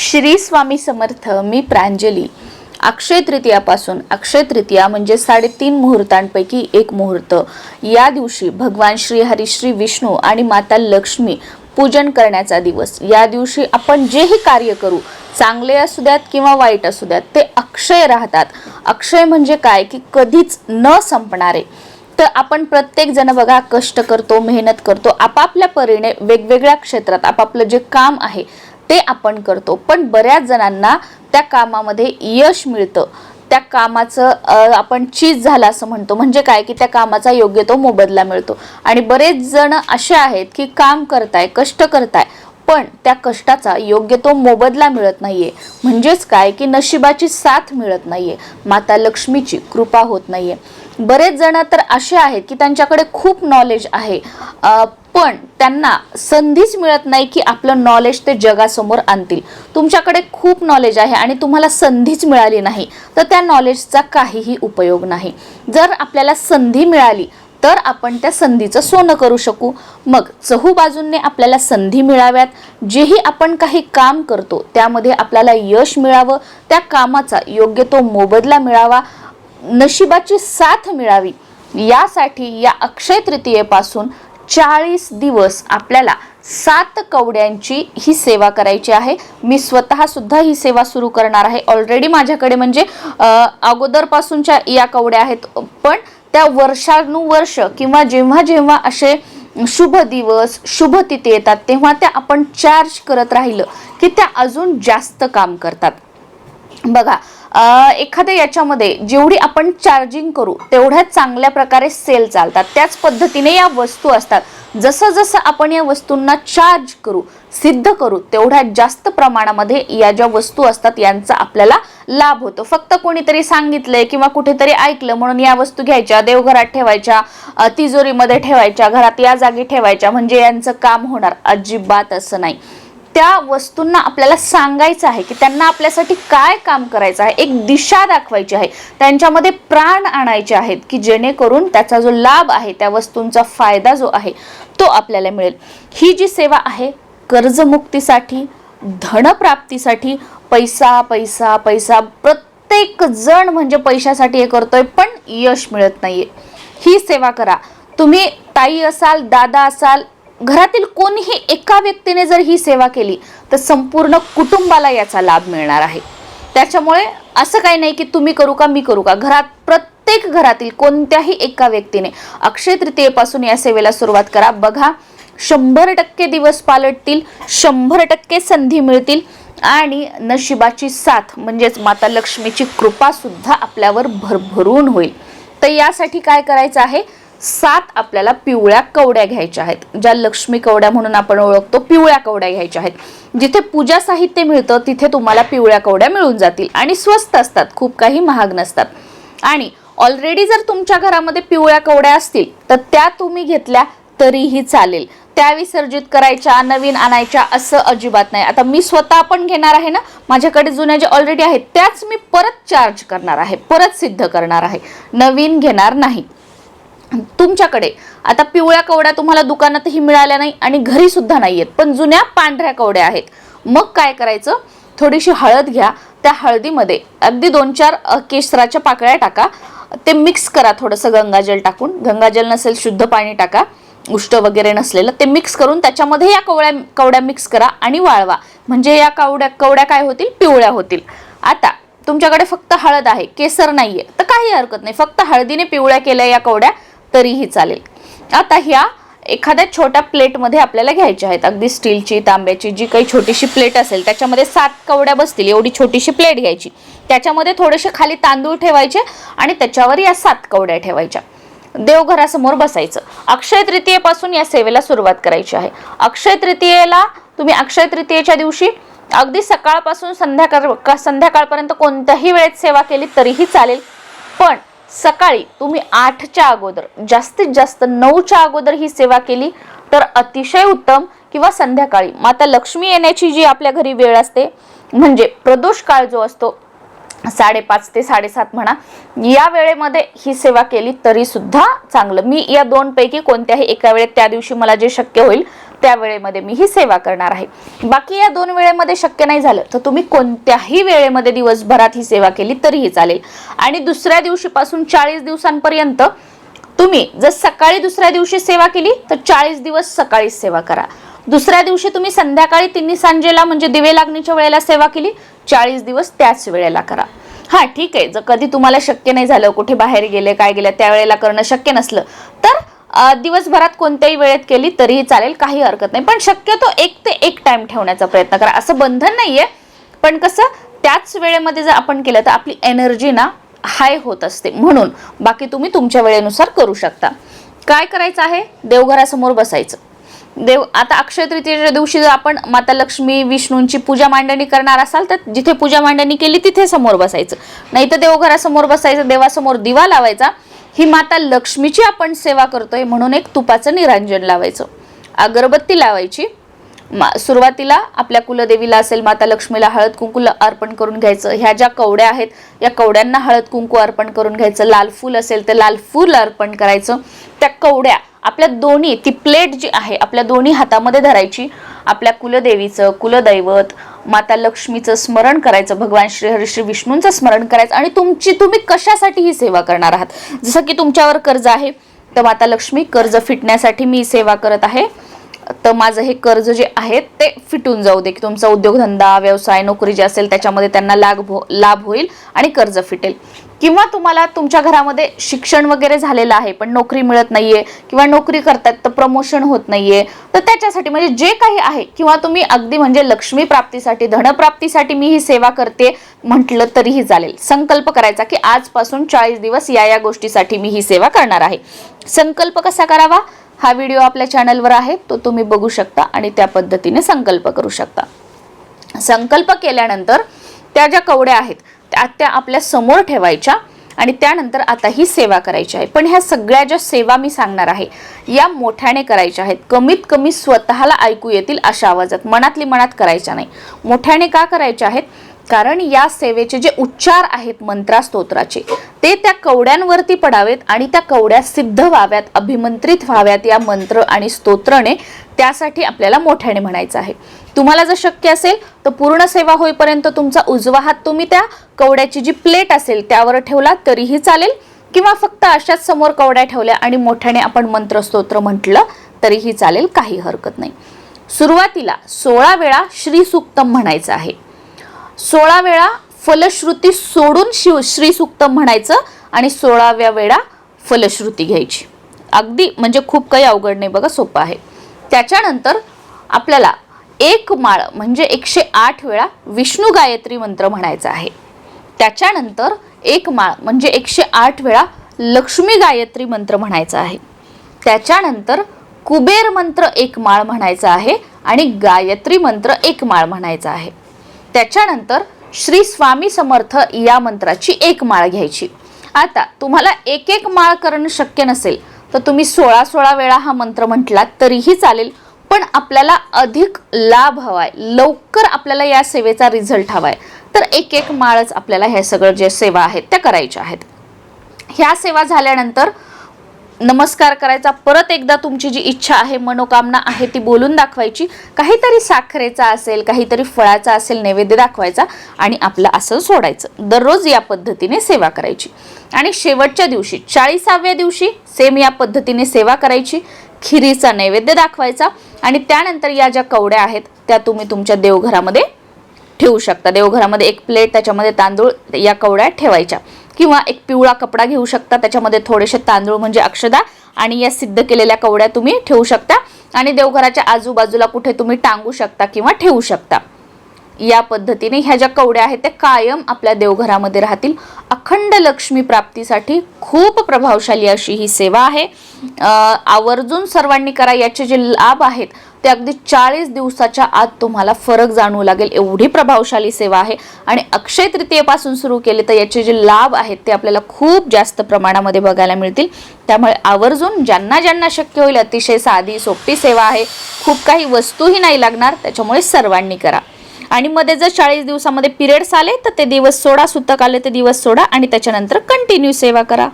श्री स्वामी समर्थ मी प्रांजली. अक्षय तृतीयापासून अक्षय तृतीया म्हणजे साडेतीन मुहूर्तांपैकी एक मुहूर्त. या दिवशी भगवान श्री हरी श्री विष्णू आणि माता लक्ष्मी पूजन करण्याचा दिवस. या दिवशी आपण जेही कार्य करू चांगले असू द्यात किंवा वाईट असू द्यात ते अक्षय राहतात. अक्षय म्हणजे काय? की कधीच न संपणारे. तर आपण प्रत्येक जण बघा कष्ट करतो मेहनत करतो आपापल्या परीने वेगवेगळ्या क्षेत्रात आपापलं जे काम आहे ते आपण करतो. पण बऱ्याच जणांना त्या कामामध्ये यश मिळतं. त्या कामाचं आपण चीज झालं असं म्हणतो. म्हणजे काय? की त्या कामाचा योग्य तो मोबदला मिळतो. आणि बरेच जण असे आहेत की काम करताय कष्ट करताय पण त्या कष्टाचा योग्य तो मोबदला मिळत नाहीये. म्हणजेच काय? की नशिबाची साथ मिळत नाहीये. माता लक्ष्मीची कृपा होत नाहीये. बरेच जण तर असे आहेत की त्यांच्याकडे खूप नॉलेज आहे. पण त्यांना संधीच मिळत नाही की आपलं नॉलेज ते जगासमोर आणतील. तुमच्याकडे खूप नॉलेज आहे आणि तुम्हाला संधीच मिळाली नाही तर त्या नॉलेजचा काहीही उपयोग नाही. जर आपल्याला संधी मिळाली तर आपण त्या संधीचं सोनं करू शकू. मग चहू बाजूंनी आपल्याला संधी मिळाव्यात. जेही आपण काही काम करतो त्यामध्ये आपल्याला यश मिळावं. त्या कामाचा योग्य तो मोबदला मिळावा. नशिबाची साथ मिळावी. यासाठी या अक्षय तृतीयेपासून चाळीस दिवस आपल्याला सात कवड्यांची ही सेवा करायची आहे. मी स्वतः सुद्धा ही सेवा सुरू करणार आहे. ऑलरेडी माझ्याकडे म्हणजे अगोदरपासूनच्या या कवड्या आहेत. पण त्या वर्षानुवर्ष किंवा जेव्हा जेव्हा असे शुभ दिवस शुभ तिथे येतात तेव्हा त्या आपण चार्ज करत राहिलं की त्या अजून जास्त काम करतात. बघा एखाद्या याच्यामध्ये जेवढी आपण चार्जिंग करू तेवढ्याच चांगल्या प्रकारे सेल चालतात. त्याच पद्धतीने या वस्तू असतात. जसं जसं आपण या वस्तूंना चार्ज करू सिद्ध करू तेवढ्या जास्त प्रमाणामध्ये या ज्या वस्तू असतात यांचा आपल्याला लाभ होतो. फक्त कोणीतरी सांगितलंय किंवा कुठेतरी ऐकलं म्हणून या वस्तू घ्यायच्या देवघरात ठेवायच्या तिजोरीमध्ये ठेवायच्या घरात या जागी ठेवायच्या म्हणजे यांचं काम होणार. अजिबात असं नाही. त्या वस्तूंना आपल्याला सांगायचं आहे की त्यांना आपल्यासाठी काय काम करायचं आहे एक दिशा दाखवायची आहे. त्यांच्यामध्ये प्राण आणायचे आहेत की जेणेकरून त्याचा जो लाभ आहे त्या वस्तूंचा फायदा जो आहे तो आपल्याला मिळेल. ही जी सेवा आहे कर्जमुक्तीसाठी धनप्राप्तीसाठी पैसा पैसा पैसा प्रत्येक जण म्हणजे पैशासाठी हे करतोय पण यश मिळत नाहीये. ही सेवा करा. तुम्ही ताई असाल दादा असाल घरातील कोणीही एका व्यक्तीने जर ही सेवा केली तर संपूर्ण कुटुंबाला याचा लाभ मिळणार आहे. त्याच्यामुळे असं काही नाही की तुम्ही करू का मी करू का. घरात प्रत्येक घरातील कोणत्याही एका व्यक्तीने अक्षय तृतीयेपासून या सेवेला सुरुवात करा. बघा शंभर टक्के दिवस पालटतील शंभर टक्के संधी मिळतील आणि नशिबाची साथ म्हणजेच माता लक्ष्मीची कृपासुद्धा आपल्यावर भरभरून होईल. तर यासाठी काय करायचं आहे? सात आपल्याला पिवळ्या कवड्या घ्यायच्या आहेत. ज्या लक्ष्मी कवड्या म्हणून आपण ओळखतो पिवळ्या कवड्या घ्यायच्या आहेत. जिथे पूजा साहित्य मिळतं तिथे तुम्हाला पिवळ्या कवड्या मिळून जातील आणि स्वस्त असतात खूप काही महाग नसतात. आणि ऑलरेडी जर तुमच्या घरामध्ये पिवळ्या कवड्या असतील तर त्या तुम्ही घेतल्या तरीही चालेल. त्या विसर्जित करायच्या नवीन आणायच्या असं अजिबात नाही. आता मी स्वतः पण घेणार आहे ना माझ्याकडे जुन्या जे ऑलरेडी आहेत त्याच मी परत चार्ज करणार आहे परत सिद्ध करणार आहे. नवीन घेणार नाही. तुमच्याकडे आता पिवळ्या कवड्या तुम्हाला दुकानातही मिळाल्या नाही आणि घरी सुद्धा नाही आहेत पण जुन्या पांढऱ्या कवड्या आहेत. मग काय करायचं? थोडीशी हळद घ्या त्या हळदीमध्ये अगदी दोन चार केसराच्या पाकळ्या टाका. ते मिक्स करा थोडंसं गंगाजल टाकून. गंगाजल नसेल शुद्ध पाणी टाका. उष्ट वगैरे नसलेलं ते मिक्स करून त्याच्यामध्ये या कवड्या कवड्या मिक्स करा आणि वाळवा. म्हणजे या कवड्या कवड्या काय होतील? पिवळ्या होतील. आता तुमच्याकडे फक्त हळद आहे केसर नाहीये तर काही हरकत नाही. फक्त हळदीने पिवळ्या केल्या या कवड्या तरीही चालेल. आता ह्या एखाद्या छोट्या प्लेटमध्ये आपल्याला घ्यायच्या आहेत. अगदी स्टीलची तांब्याची जी काही छोटीशी प्लेट असेल त्याच्यामध्ये सात कवड्या बसतील. एवढी छोटीशी प्लेट घ्यायची. त्याच्यामध्ये थोडेसे खाली तांदूळ ठेवायचे आणि त्याच्यावर या सात कवड्या ठेवायच्या. देवघरासमोर बसायचं. अक्षय तृतीयेपासून या सेवेला सुरुवात करायची आहे. अक्षय तृतीयेला तुम्ही अक्षय तृतीयेच्या दिवशी अगदी सकाळपासून संध्याकाळ का- संध्याकाळपर्यंत कोणत्याही वेळेत सेवा केली तरीही चालेल. पण सकाळी तुम्ही आठच्या अगोदर जास्तीत जास्त नऊच्या अगोदर ही सेवा केली तर अतिशय उत्तम किंवा संध्याकाळी. माता लक्ष्मी येण्याची जी आपल्या घरी वेळ असते म्हणजे प्रदोष काळ जो असतो साडेपाच ते साडेसात म्हणा या वेळेमध्ये ही सेवा केली तरी सुद्धा चांगलं. मी या दोन पैकी कोणत्याही एका वेळेत त्या दिवशी मला जे शक्य होईल त्या वेळेमध्ये मी ही सेवा करणार आहे. बाकी या दोन वेळेमध्ये शक्य नाही झालं तर तुम्ही कोणत्याही वेळेमध्ये दिवसभरात ही सेवा केली तरीही चालेल. आणि दुसऱ्या दिवशीपासून चाळीस दिवसांपर्यंत तुम्ही जर सकाळी दुसऱ्या दिवशी सेवा केली तर चाळीस दिवस सकाळीच सेवा करा. दुसऱ्या दिवशी तुम्ही संध्याकाळी तिन्ही सांजेला म्हणजे दिवे लागणीच्या वेळेला सेवा केली चाळीस दिवस त्याच वेळेला करा. हा ठीक आहे. जर कधी तुम्हाला शक्य नाही झालं कुठे बाहेर गेले काय गेले त्यावेळेला करणं शक्य नसलं तर दिवसभरात कोणत्याही वेळेत केली तरीही चालेल काही हरकत नाही. पण शक्यतो एक ते एक टाइम ठेवण्याचा प्रयत्न करा. असं बंधन नाहीये. पण कसं त्याच वेळेमध्ये जर आपण केलं तर आपली एनर्जी ना हाय होत असते. म्हणून बाकी तुम्ही तुमच्या वेळेनुसार करू शकता. काय करायचं आहे? देवघरासमोर बसायचं. देव आता अक्षय तृतीयेच्या दिवशी जर आपण माता लक्ष्मी विष्णूंची पूजा मांडणी करणार असाल तर जिथे पूजा मांडणी केली तिथे समोर बसायचं. नाही तर देवघरासमोर बसायचं देवासमोर दिवा लावायचा. ही माता लक्ष्मीची आपण सेवा करतोय म्हणून एक तुपाचं निरांजन लावायचं. अगरबत्ती लावायची. मा सुरुवातीला आपल्या कुलदेवीला असेल माता लक्ष्मीला हळद कुंकू अर्पण करून घ्यायचं. ह्या ज्या कवड्या आहेत या कवड्यांना हळद कुंकू अर्पण करून घ्यायचं. लाल फूल असेल तर लाल फूल अर्पण करायचं. त्या कवड्या आपल्या दोन्ही ती प्लेट जी आहे आपल्या दोन्ही हातामध्ये धरायची. आपल्या कुलदेवीचं कुलदैवत माता लक्ष्मीचं स्मरण करायचं भगवान श्री हरिश्री विष्णूंचं स्मरण करायचं आणि तुमची तुम्ही कशासाठी ही सेवा करणार आहात? जसं की तुमच्यावर कर्ज आहे तर माता लक्ष्मी कर्ज फिटण्यासाठी मी सेवा करत आहे. तर माझं हे कर्ज जे आहे ते फिटून जाऊ दे की तुमचा उद्योगधंदा व्यवसाय नोकरी जे असेल त्याच्यामध्ये त्यांना लाभ हो लाभ होईल आणि कर्ज फिटेल. किंवा तुम्हाला तुमच्या घरामध्ये शिक्षण वगैरे झालेलं आहे पण नोकरी मिळत नाहीये किंवा नोकरी करतात तर प्रमोशन होत नाहीये तर त्याच्यासाठी म्हणजे जे काही आहे किंवा तुम्ही अगदी म्हणजे लक्ष्मी प्राप्तीसाठी धनप्राप्तीसाठी मी ही सेवा करते म्हटलं तरीही चालेल. संकल्प करायचा की आजपासून चाळीस दिवस या या गोष्टीसाठी मी ही सेवा करणार आहे. संकल्प कसा करावा? हा व्हिडिओ आपल्या चॅनलवर आहे तो तुम्ही बघू शकता आणि त्या पद्धतीने संकल्प करू शकता. संकल्प केल्यानंतर त्या ज्या कवड्या आहेत त्या त्या आपल्यासमोर ठेवायच्या आणि त्यानंतर आता ही सेवा करायची आहे. पण ह्या सगळ्या ज्या सेवा मी सांगणार आहे या मोठ्याने करायच्या आहेत. कमीत कमी स्वतःला ऐकू येतील अशा आवाजात. मनातली मनात करायच्या नाही. मोठ्याने का करायच्या आहेत? कारण या सेवेचे जे उच्चार आहेत मंत्रा स्तोत्राचे ते त्या कवड्यांवरती पडावेत आणि त्या कवड्या सिद्ध व्हाव्यात अभिमंत्रित व्हाव्यात या मंत्र आणि स्तोत्रने त्यासाठी आपल्याला मोठ्याने म्हणायचं आहे. तुम्हाला जर शक्य असेल तर पूर्ण सेवा होईपर्यंत तुमचा उजवा हात तुम्ही त्या कवड्याची जी प्लेट असेल त्यावर ठेवला तरीही चालेल. किंवा फक्त अशाच समोर कवड्या ठेवल्या आणि मोठ्याने आपण मंत्र स्तोत्र म्हटलं तरीही चालेल काही हरकत नाही. सुरुवातीला सोळा वेळा श्री सुक्तम म्हणायचं आहे. सोळा वेळा फलश्रुती सोडून शिव श्रीसुक्त म्हणायचं आणि सोळाव्या वेळा फलश्रुती घ्यायची. अगदी म्हणजे खूप काही अवघड नाही बघा सोपं आहे. त्याच्यानंतर आपल्याला एक माळ म्हणजे एकशे आठ वेळा विष्णू गायत्री मंत्र म्हणायचा आहे. त्याच्यानंतर एक माळ म्हणजे एकशे आठ वेळा लक्ष्मी गायत्री मंत्र म्हणायचा आहे. त्याच्यानंतर कुबेर मंत्र एक माळ म्हणायचा आहे आणि गायत्री मंत्र एक माळ म्हणायचा आहे. त्याच्यानंतर श्री स्वामी समर्थ या मंत्राची एक माळ घ्यायची. आता तुम्हाला एक एक माळ करणं शक्य नसेल तर तुम्ही सोळा सोळा वेळा हा मंत्र म्हटलात तरीही चालेल पण आपल्याला अधिक लाभ हवाय. लवकर आपल्याला या सेवेचा रिझल्ट हवाय. तर एक एक माळच आपल्याला ह्या सगळं जे सेवा आहेत त्या करायच्या आहेत. ह्या सेवा झाल्यानंतर नमस्कार करायचा परत एकदा तुमची जी इच्छा आहे मनोकामना आहे ती बोलून दाखवायची. काहीतरी साखरेचा असेल काहीतरी फळाचा असेल नैवेद्य दाखवायचा आणि आपलं असं सोडायचं. दररोज या पद्धतीने सेवा करायची. आणि शेवटच्या दिवशी चाळीसाव्या दिवशी सेम या पद्धतीने सेवा करायची. खिरीचा नैवेद्य दाखवायचा आणि त्यानंतर या ज्या कवड्या आहेत त्या तुम्ही तुमच्या देवघरामध्ये ठेवू शकता. देवघरामध्ये एक प्लेट त्याच्यामध्ये तांदूळ या कवड्या ठेवायच्या. किंवा एक पिवळा कपडा घेऊ शकता. त्याच्यामध्ये थोडेसे तांदूळ म्हणजे अक्षदा आणि या सिद्ध केलेल्या कवड्या तुम्ही ठेवू शकता. आणि देवघराच्या आजूबाजूला कुठे तुम्ही टांगू शकता किंवा ठेवू शकता. या पद्धतीने ह्या ज्या कवड्या आहेत त्या कायम आपल्या देवघरामध्ये राहतील. अखंड लक्ष्मी प्राप्तीसाठी खूप प्रभावशाली अशी ही सेवा आहे. आवर्जून सर्वांनी करा. याचे जे लाभ आहेत ते अगदी चाळीस दिवसाच्या आत तुम्हाला फरक जाणवू लागेल. एवढी प्रभावशाली सेवा आहे आणि अक्षय तृतीयेपासून सुरू केले तर याचे जे लाभ आहेत ते आपल्याला खूप जास्त प्रमाणामध्ये बघायला मिळतील. त्यामुळे आवर्जून ज्यांना ज्यांना शक्य होईल अतिशय साधी सोपी सेवा आहे. खूप काही वस्तूही नाही लागणार त्याच्यामुळे सर्वांनी करा. आणि मध्ये जर चाळीस दिवसामध्ये पिरियड्स आले तर ते दिवस सोडा सुतक आले ते दिवस सोडा आणि त्याच्यानंतर कंटिन्यू सेवा करा.